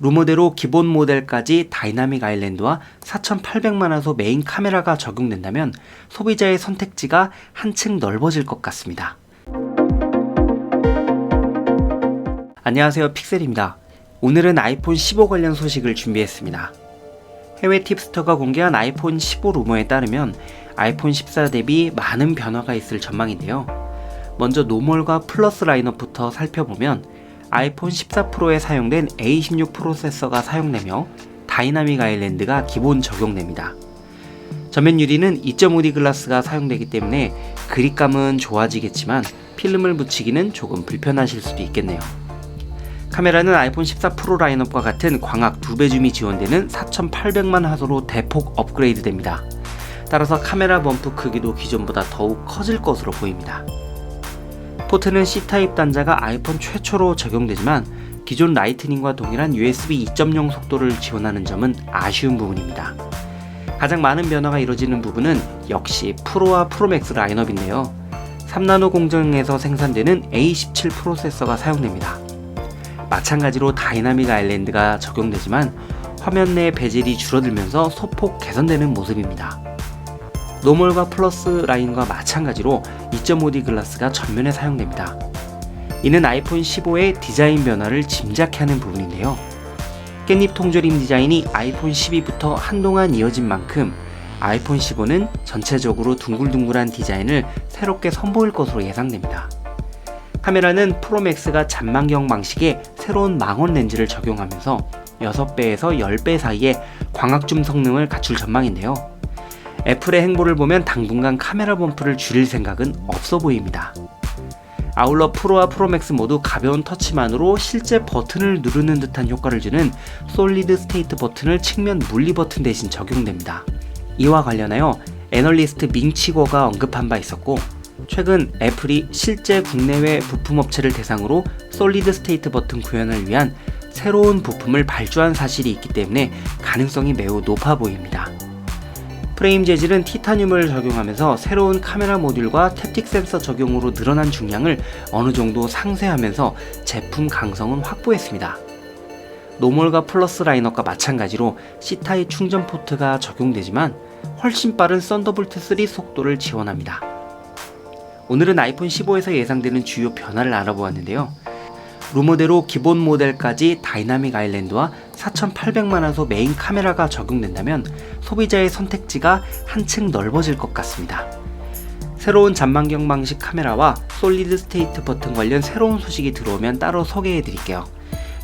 루머대로 기본 모델까지 다이나믹 아일랜드와 4,800만 화소 메인 카메라가 적용된다면 소비자의 선택지가 한층 넓어질 것 같습니다. 안녕하세요. 픽셀입니다. 오늘은 아이폰 15 관련 소식을 준비했습니다. 해외 팁스터가 공개한 아이폰 15 루머에 따르면 아이폰 14 대비 많은 변화가 있을 전망인데요. 먼저 노멀과 플러스 라인업부터 살펴보면 아이폰 14 프로에 사용된 A16 프로세서가 사용되며 다이나믹 아일랜드가 기본 적용됩니다. 전면 유리는 2.5D 글라스가 사용되기 때문에 그립감은 좋아지겠지만 필름을 붙이기는 조금 불편하실 수도 있겠네요. 카메라는 아이폰 14 프로 라인업과 같은 광학 2배 줌이 지원되는 4800만 화소로 대폭 업그레이드 됩니다. 따라서 카메라 범프 크기도 기존보다 더욱 커질 것으로 보입니다. 포트는 C타입 단자가 아이폰 최초로 적용되지만 기존 라이트닝과 동일한 USB 2.0 속도를 지원하는 점은 아쉬운 부분입니다. 가장 많은 변화가 이루어지는 부분은 역시 프로와 프로맥스 라인업인데요. 3나노 공정에서 생산되는 A17 프로세서가 사용됩니다. 마찬가지로 다이나믹 아일랜드가 적용되지만 화면 내 베젤이 줄어들면서 소폭 개선되는 모습입니다. 노멀과 플러스 라인과 마찬가지로 2.5D 글라스가 전면에 사용됩니다. 이는 아이폰 15의 디자인 변화를 짐작케 하는 부분인데요. 깻잎 통조림 디자인이 아이폰 12부터 한동안 이어진 만큼 아이폰 15는 전체적으로 둥글둥글한 디자인을 새롭게 선보일 것으로 예상됩니다. 카메라는 프로맥스가 잔망경 방식의 새로운 망원 렌즈를 적용하면서 6배에서 10배 사이에 광학줌 성능을 갖출 전망인데요. 애플의 행보를 보면 당분간 카메라 범프를 줄일 생각은 없어 보입니다. 아울러 프로와 프로맥스 모두 가벼운 터치만으로 실제 버튼을 누르는 듯한 효과를 주는 솔리드 스테이트 버튼을 측면 물리 버튼 대신 적용됩니다. 이와 관련하여 애널리스트 밍치고가 언급한 바 있었고 최근 애플이 실제 국내외 부품업체를 대상으로 솔리드 스테이트 버튼 구현을 위한 새로운 부품을 발주한 사실이 있기 때문에 가능성이 매우 높아 보입니다. 프레임 재질은 티타늄을 적용하면서 새로운 카메라 모듈과 탭틱 센서 적용으로 늘어난 중량을 어느 정도 상쇄하면서 제품 강성은 확보했습니다. 노멀과 플러스 라인업과 마찬가지로 C타입 충전 포트가 적용되지만 훨씬 빠른 썬더볼트 3 속도를 지원합니다. 오늘은 아이폰 15에서 예상되는 주요 변화를 알아보았는데요. 루머대로 기본 모델까지 다이나믹 아일랜드와 4,800만 화소 메인 카메라가 적용된다면 소비자의 선택지가 한층 넓어질 것 같습니다. 새로운 잔망경 방식 카메라와 솔리드 스테이트 버튼 관련 새로운 소식이 들어오면 따로 소개해 드릴게요.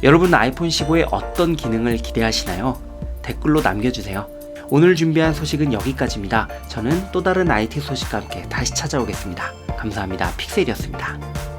여러분 아이폰 15에 어떤 기능을 기대하시나요? 댓글로 남겨주세요. 오늘 준비한 소식은 여기까지입니다. 저는 또 다른 IT 소식과 함께 다시 찾아오겠습니다. 감사합니다. 픽셀이었습니다.